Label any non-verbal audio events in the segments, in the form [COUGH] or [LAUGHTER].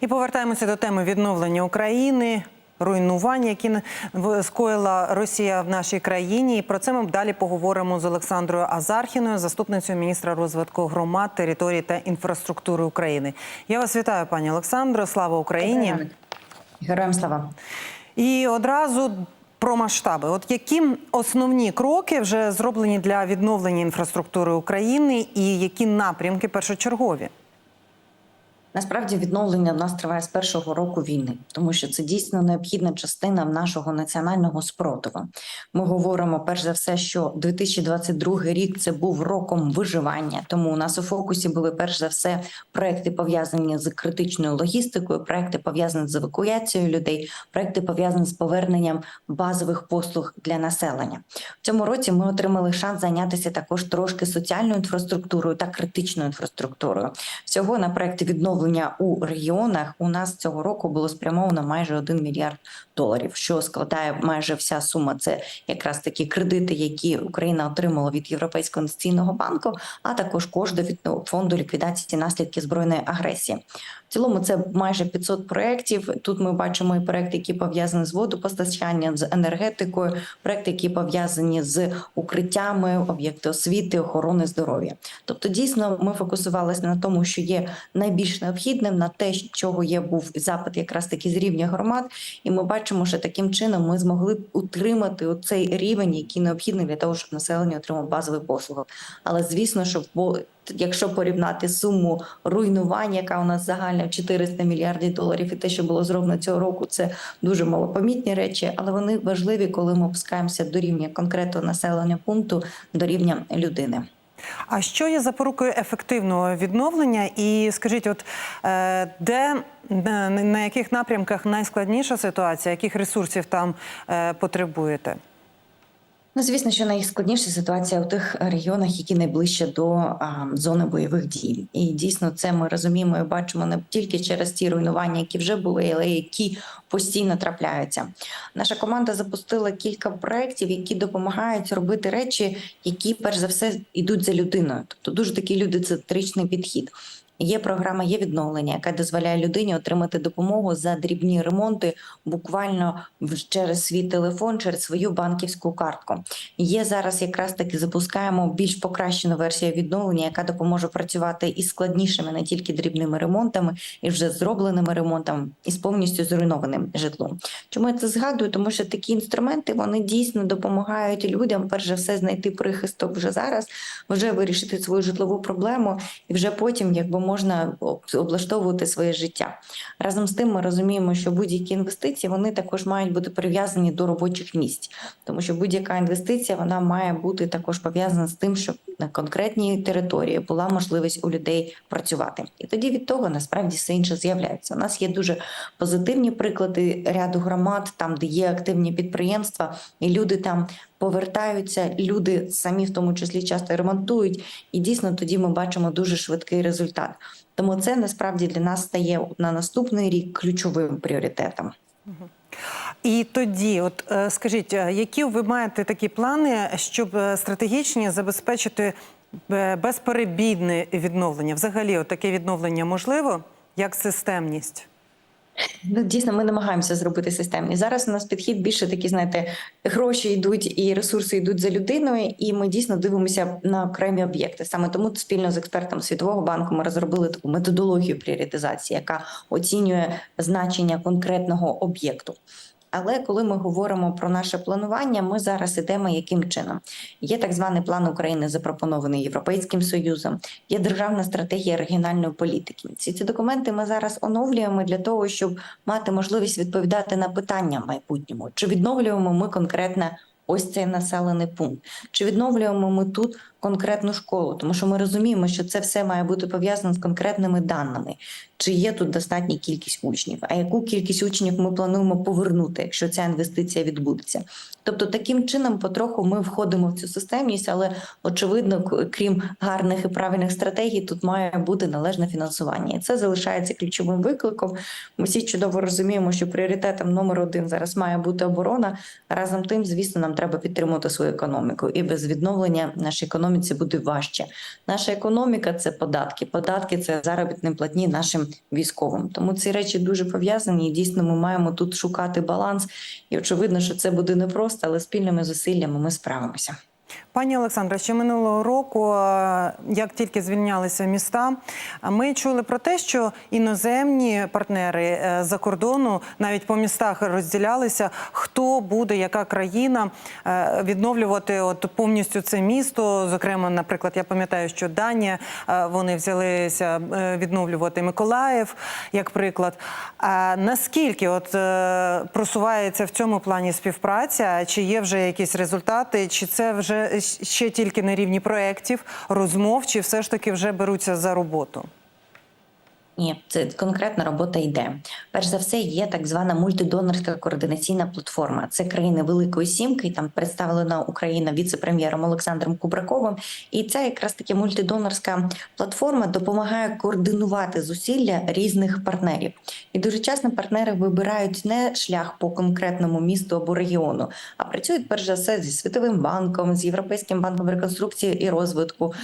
І повертаємося до теми відновлення України. Руйнування, які скоїла Росія в нашій країні, і про це ми далі поговоримо з Олександрою Азархіною, заступницею міністра розвитку громад, території та інфраструктури України. Я вас вітаю, пані Олександро. Слава Україні! Героям слава. І одразу про масштаби. От які основні кроки вже зроблені для відновлення інфраструктури України, і які напрямки першочергові? Насправді відновлення в нас триває з першого року війни, тому що це дійсно необхідна частина нашого національного спротиву. Ми говоримо перш за все, що 2022 рік це був роком виживання. Тому у нас у фокусі були перш за все проекти пов'язані з критичною логістикою, проекти пов'язані з евакуацією людей, проекти пов'язані з поверненням базових послуг для населення. В цьому році ми отримали шанс зайнятися також трошки соціальною інфраструктурою та критичною інфраструктурою. Всього на проекти відновлення у регіонах у нас цього року було спрямовано майже 1 мільярд доларів, що складає майже вся сума. Це якраз такі кредити, які Україна отримала від Європейського інвестиційного банку, а також кошти від фонду ліквідації наслідків збройної агресії. В цілому це майже 500 проєктів. Тут ми бачимо і проекти, які пов'язані з водопостачанням, з енергетикою, проекти, які пов'язані з укриттями, об'єкти освіти, охорони здоров'я. Тобто, дійсно, ми фокусувалися на тому, що є найбільш необхідним на те, чого є був запит, якраз таки з рівня громад, і ми бачимо, що таким чином ми змогли утримати цей рівень, який необхідний для того, щоб населення отримало базові послуги. Але звісно, що якщо порівняти суму руйнування, яка у нас загальна в 400 мільярдів доларів, і те, що було зроблено цього року, це дуже малопомітні речі, але вони важливі, коли ми опускаємося до рівня конкретного населення пункту, до рівня людини. А що є запорукою ефективного відновлення? І скажіть, от е, де на, на яких напрямках найскладніша ситуація, яких ресурсів там е, потребуєте? Ну, звісно, що найскладніша ситуація у тих регіонах, які найближче до а, зони бойових дій, і дійсно це ми розуміємо і бачимо не тільки через ті руйнування, які вже були, але які постійно трапляються. Наша команда запустила кілька проєктів, які допомагають робити речі, які перш за все йдуть за людиною. Тобто дуже такий людицентричний підхід. Є програма, є відновлення, яка дозволяє людині отримати допомогу за дрібні ремонти буквально через свій телефон, через свою банківську картку. Є зараз якраз таки запускаємо більш покращену версію відновлення, яка допоможе працювати із складнішими, не тільки дрібними ремонтами, і вже зробленими ремонтами, і з повністю зруйнованим житлом. Чому я це згадую? Тому що такі інструменти вони дійсно допомагають людям, перш за все, знайти прихисток вже зараз, вже вирішити свою житлову проблему, і вже потім, якби можна облаштовувати своє життя. Разом з тим, ми розуміємо, що будь-які інвестиції вони також мають бути прив'язані до робочих місць, тому що будь-яка інвестиція вона має бути також пов'язана з тим, щоб на конкретній території була можливість у людей працювати. І тоді від того насправді все інше з'являється. У нас є дуже позитивні приклади ряду громад, там де є активні підприємства, і люди там повертаються. Люди самі в тому числі часто ремонтують, і дійсно тоді ми бачимо дуже швидкий результат. Тому це насправді для нас стає на наступний рік ключовим пріоритетом. І тоді, от е, скажіть, е, які ви маєте такі плани, щоб е, стратегічні забезпечити е, безперебійне відновлення? Взагалі, от таке відновлення можливо як системність? Ну, дійсно, ми намагаємося зробити системні. Зараз у нас підхід більше такі, знаєте, гроші йдуть і ресурси йдуть за людиною, і ми дійсно дивимося на окремі об'єкти. Саме тому спільно з експертом Світового банку ми розробили таку методологію пріоритизації, яка оцінює значення конкретного об'єкту. Але коли ми говоримо про наше планування, ми зараз ідемо яким чином? Є так званий план України, запропонований Європейським Союзом, є державна стратегія регіональної політики. Всі ці документи ми зараз оновлюємо для того, щоб мати можливість відповідати на питання в майбутньому. Чи відновлюємо ми конкретно ось цей населений пункт? Чи відновлюємо ми тут конкретну школу? Тому що ми розуміємо, що це все має бути пов'язано з конкретними даними. Чи є тут достатня кількість учнів? А яку кількість учнів ми плануємо повернути, якщо ця інвестиція відбудеться? Тобто, таким чином, потроху ми входимо в цю системність, але очевидно, крім гарних і правильних стратегій, тут має бути належне фінансування. І це залишається ключовим викликом. Ми всі чудово розуміємо, що пріоритетом номер один зараз має бути оборона. Разом тим, звісно, нам треба підтримувати свою економіку, і без відновлення наша економіка економіці буде важче. Наша економіка це податки. Податки це заробітні платні нашим військовим. Тому ці речі дуже пов'язані. І дійсно ми маємо тут шукати баланс. І очевидно, що це буде непросто, але спільними зусиллями ми справимося. Пані Олександра, ще минулого року, е, як тільки звільнялися міста, ми чули про те, що іноземні партнери е, за кордону навіть по містах розділялися, хто буде, яка країна е, відновлювати от повністю це місто. Зокрема, наприклад, я пам'ятаю, що Данія вони взялися відновлювати Миколаїв, як приклад. А наскільки от просувається в цьому плані співпраця? Чи є вже якісь результати? Чи це вже ще тільки на рівні проєктів, розмов, чи все ж таки вже беруться за роботу? Ні, це конкретна робота йде. Перш за все, є так звана мультидонорська координаційна платформа. Це країни Великої Сімки. Там представлена Україна віце-прем'єром Олександром Кубраковим. І ця якраз таки мультидонорська платформа допомагає координувати зусилля різних партнерів. І дуже часто партнери вибирають не шлях по конкретному місту або регіону, а працюють перш за все зі Світовим банком, з Європейським банком реконструкції і розвитку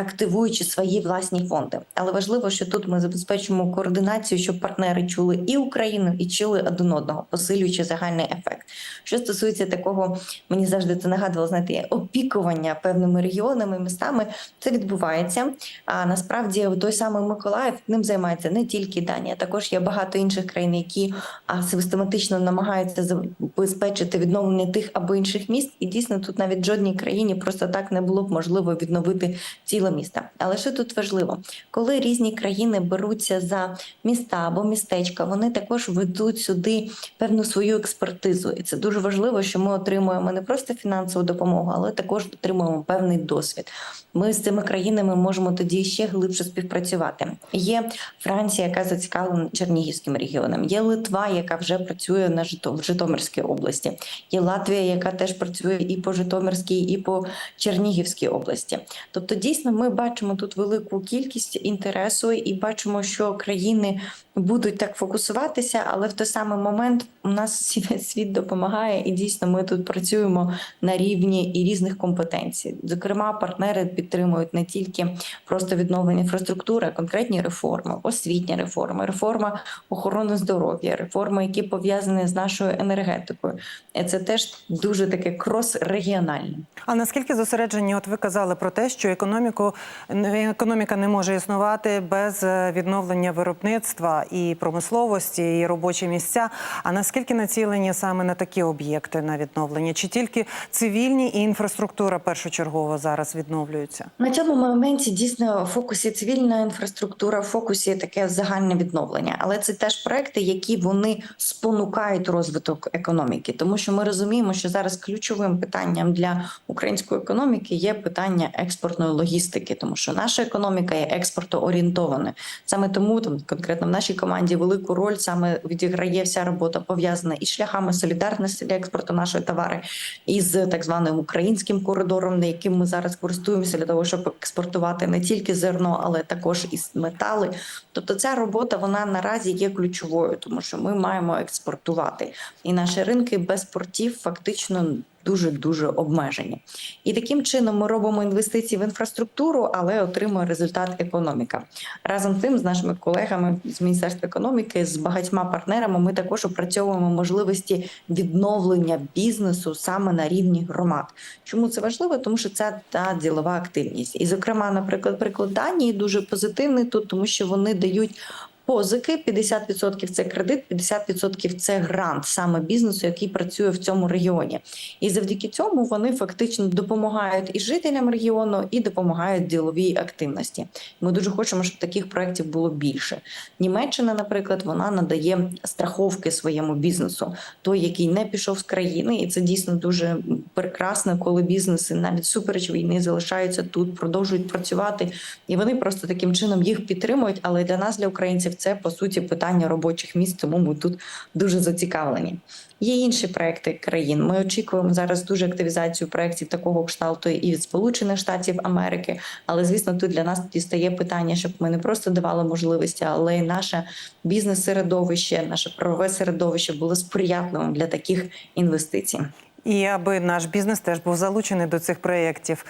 активуючи свої власні фонди. Але важливо, що тут ми забезпечимо координацію, щоб партнери чули і Україну, і чули один одного, посилюючи загальний ефект. Що стосується такого, мені завжди це нагадувало знаєте, опікування певними регіонами, містами. Це відбувається. А насправді той самий Миколаїв ним займається не тільки Данія, також є багато інших країн, які а, систематично намагаються забезпечити відновлення тих або інших міст. І дійсно тут навіть жодній країні просто так не було б можливо відновити ціле міста. Але що тут важливо, коли різні країни беруться за міста або містечка, вони також ведуть сюди певну свою експертизу, і це дуже важливо, що ми отримуємо не просто фінансову допомогу, але також отримуємо певний досвід. Ми з цими країнами можемо тоді ще глибше співпрацювати. Є Франція, яка зацікавлена Чернігівським регіоном. Є Литва, яка вже працює на Жито- в Житомирській області. Є Латвія, яка теж працює і по Житомирській, і по Чернігівській області. Тобто, дійсно, ми бачимо тут велику кількість інтересу і бачимо, що країни будуть так фокусуватися, але в той самий момент у нас [LAUGHS] світ допомагає, і дійсно ми тут працюємо на рівні і різних компетенцій. Зокрема, партнери підтримують не тільки просто відновлення інфраструктури, а конкретні реформи, освітня реформа, реформа охорони здоров'я, реформи, які пов'язані з нашою енергетикою. Це теж дуже таке крос-регіональне. А наскільки зосереджені? От ви казали про те, що економіку економіка не може існувати без е, відновлення виробництва і промисловості, і робочі місця. А наскільки націлені саме на такі об'єкти на відновлення? Чи тільки цивільні і інфраструктура першочергово зараз відновлюються? На цьому моменті дійсно в фокусі цивільна інфраструктура, в фокусі таке загальне відновлення. Але це теж проекти, які вони спонукають розвиток економіки, тому що ми розуміємо, що зараз ключовим питанням для української економіки є питання експортної логістики, тому що наша економіка є експортоорієнтована. Саме тому там конкретно в нашій команді велику роль саме відіграє вся робота пов'язана із шляхами солідарності для експорту нашої товари, із так званим українським коридором, на яким ми зараз користуємося для того, щоб експортувати не тільки зерно, але також і метали. Тобто, ця робота вона наразі є ключовою, тому що ми маємо експортувати, і наші ринки без портів фактично. Дуже дуже обмежені, і таким чином ми робимо інвестиції в інфраструктуру, але отримує результат економіка. Разом з тим, з нашими колегами з міністерства економіки, з багатьма партнерами, ми також опрацьовуємо можливості відновлення бізнесу саме на рівні громад. Чому це важливо? Тому що це та ділова активність, і зокрема, наприклад, приклад Данії дуже позитивний тут, тому що вони дають. Позики 50% це кредит, 50% це грант саме бізнесу, який працює в цьому регіоні, і завдяки цьому вони фактично допомагають і жителям регіону, і допомагають діловій активності. Ми дуже хочемо, щоб таких проєктів було більше. Німеччина, наприклад, вона надає страховки своєму бізнесу, той, який не пішов з країни, і це дійсно дуже прекрасно, коли бізнеси навіть супереч війни залишаються тут, продовжують працювати, і вони просто таким чином їх підтримують. Але для нас, для українців, це по суті питання робочих місць, тому ми тут дуже зацікавлені. Є інші проекти країн. Ми очікуємо зараз дуже активізацію проєктів такого кшталту і від Сполучених Штатів Америки. Але звісно, тут для нас стає питання, щоб ми не просто давали можливості, але й наше бізнес-середовище, наше правове середовище було сприятливим для таких інвестицій. І аби наш бізнес теж був залучений до цих проєктів.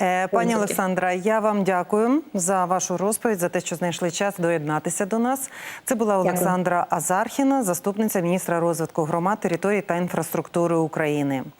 Е, Пані Олександра, я вам дякую за вашу розповідь, за те, що знайшли час доєднатися до нас. Це була. Олександра Азархіна, заступниця міністра розвитку громад, територій та інфраструктури України.